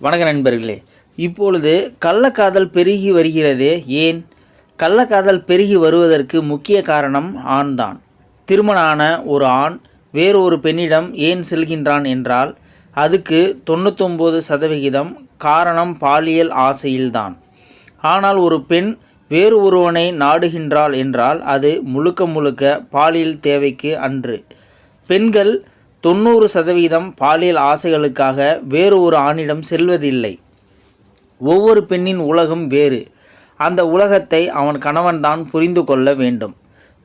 வணக்க நண்பர்களே இப்பொழுது கள்ளக்காதல் பெருகி வருகிறதே ஏன்? கள்ளக்காதல் பெருகி வருவதற்கு முக்கிய காரணம் ஆண் தான் திருமணமான ஒரு ஆண் வேறொரு பெண்ணிடம் ஏன் செல்கின்றான் என்றால் அதுக்கு தொண்ணூத்தொம்பது சதவிகிதம் காரணம் பாலியல் ஆசையில்தான். ஆனால் ஒரு பெண் வேறு ஒருவனை நாடுகின்றாள் என்றால் அது முழுக்க முழுக்க பாலியல் தேவைக்கு அன்று. பெண்கள் தொண்ணூறு சதவீதம் பாலியல் ஆசைகளுக்காக வேறு ஒரு ஆணிடம் செல்வதில்லை. ஒவ்வொரு பெண்ணின் உலகம் வேறு. அந்த உலகத்தை அவன் கணவன்தான் புரிந்து கொள்ள வேண்டும்.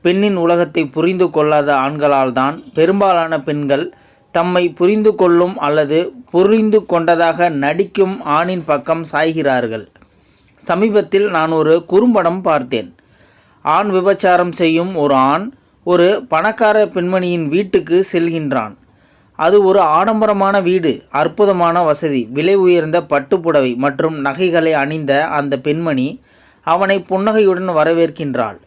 பெண்ணின் உலகத்தை புரிந்து கொள்ளாத ஆண்களால் தான் பெரும்பாலான பெண்கள் தம்மை புரிந்து கொள்ளும் அல்லது புரிந்து கொண்டதாக நடிக்கும் ஆணின் பக்கம் சாய்கிறார்கள். சமீபத்தில் நான் ஒரு குறும்படம் பார்த்தேன். ஆண் விபச்சாரம் செய்யும் ஒரு ஆண் ஒரு பணக்கார பெண்மணியின் வீட்டுக்கு செல்கின்றான். அது ஒரு ஆடம்பரமான வீடு அற்புதமான வசதி விலை உயர்ந்த பட்டுப்புடவை மற்றும் நகைகளை அணிந்த அந்த பெண்மணி அவனை புன்னகையுடன் வரவேற்கின்றாள்.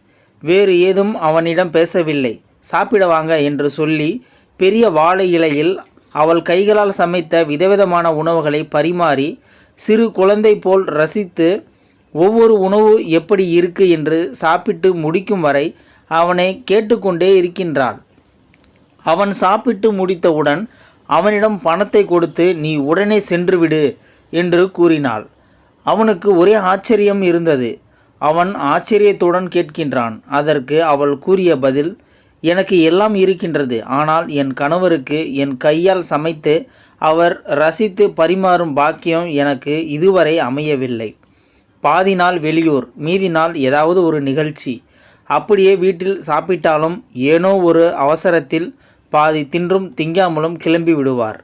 வேறு ஏதும் அவனிடம் பேசவில்லை. சாப்பிட வாங்க என்று சொல்லி பெரிய வாழை இலையில் அவள் கைகளால் சமைத்த விதவிதமான உணவுகளை பரிமாறி சிறு குழந்தை போல் ரசித்து ஒவ்வொரு உணவு எப்படி இருக்கு? என்று சாப்பிட்டு முடிக்கும் வரை அவனை கேட்டுக்கொண்டே இருக்கின்றாள். அவன் சாப்பிட்டு முடித்தவுடன் அவனிடம் பணத்தை கொடுத்து நீ உடனே சென்று விடு என்று கூறினாள். அவனுக்கு ஒரே ஆச்சரியம் இருந்தது. அவன் ஆச்சரியத்துடன் கேட்கின்றான். அதற்கு அவள் கூறிய பதில் எனக்கு எல்லாம் இருக்கின்றது. ஆனால் என் கணவருக்கு என் கையால் சமைத்து அவர் ரசித்து பரிமாறும் பாக்கியம் எனக்கு இதுவரை அமையவில்லை. பாதி நாள் வெளியூர் மீதி நாள் ஏதாவது ஒரு நிகழ்ச்சி. அப்படியே வீட்டில் சாப்பிட்டாலும் ஏனோ ஒரு அவசரத்தில் பாதி தின்றும் திங்காமலும் கிளம்பி விடுவார்.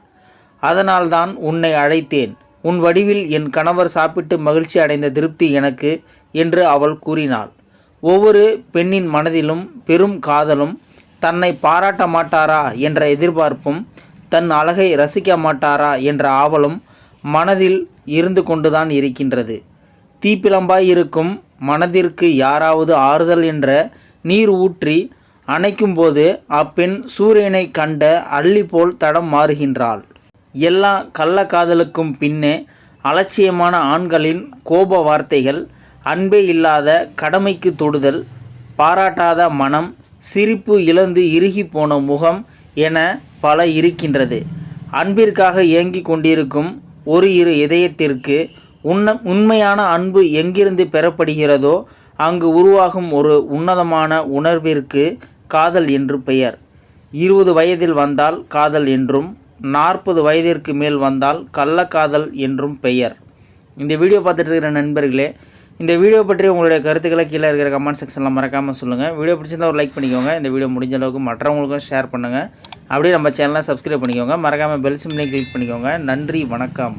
அதனால்தான் உன்னை அழைத்தேன். உன் வடிவில் என் கணவர் சாப்பிட்டு மகிழ்ச்சி அடைந்த திருப்தி எனக்கு என்று அவள் கூறினாள். ஒவ்வொரு பெண்ணின் மனதிலும் பெரும் காதலும் தன்னை பாராட்ட மாட்டாரா? என்ற எதிர்பார்ப்பும் தன் அழகை ரசிக்க மாட்டாரா? என்ற ஆவலும் மனதில் இருந்து கொண்டுதான் இருக்கின்றது. தீப்பிழம்பாய் இருக்கும் மனதிற்கு யாராவது ஆறுதல் என்ற நீர் ஊற்றி அணைக்கும்போது அப்பெண் சூரியனை கண்ட அள்ளி போல் தடம் மாறுகின்றாள். எல்லா கள்ளக்காதலுக்கும் பின்னே அலட்சியமான ஆண்களின் கோப வார்த்தைகள் அன்பே இல்லாத கடமைக்கு தொடுதல் பாராட்டாத மனம் சிரிப்பு இழந்து இறுகி போன முகம் என பல இருக்கின்றது. அன்பிற்காக ஏங்கிக் கொண்டிருக்கும் ஒரு இரு இதயத்திற்கு உன்ன உண்மையான அன்பு எங்கிருந்து பெறப்படுகிறதோ அங்கு உருவாகும் ஒரு உன்னதமான உணர்விற்கு காதல் என்று பெயர். இருபது வயதில் வந்தால் காதல் என்றும் நாற்பது வயதிற்கு மேல் வந்தால் கள்ளக்காதல் என்றும் பெயர். இந்த வீடியோ பார்த்துட்டு இருக்கிற நண்பர்களே இந்த வீடியோ பற்றி உங்களுடைய கருத்துக்களை கீழே இருக்கிற கமெண்ட் செக்ஷனில் மறக்காமல் சொல்லுங்கள் வீடியோ பிடிச்சிருந்தா ஒரு லைக் பண்ணிக்கோங்க. இந்த வீடியோ முடிஞ்ச அளவுக்கு மற்றவங்களுக்கும் ஷேர் பண்ணுங்கள் அப்படியே நம்ம சேனலை சப்ஸ்கிரைப் பண்ணிக்கோங்க. மறக்காமல் பெல் சிம்லையும் கிளிக் பண்ணிக்கோங்க. நன்றி வணக்கம்.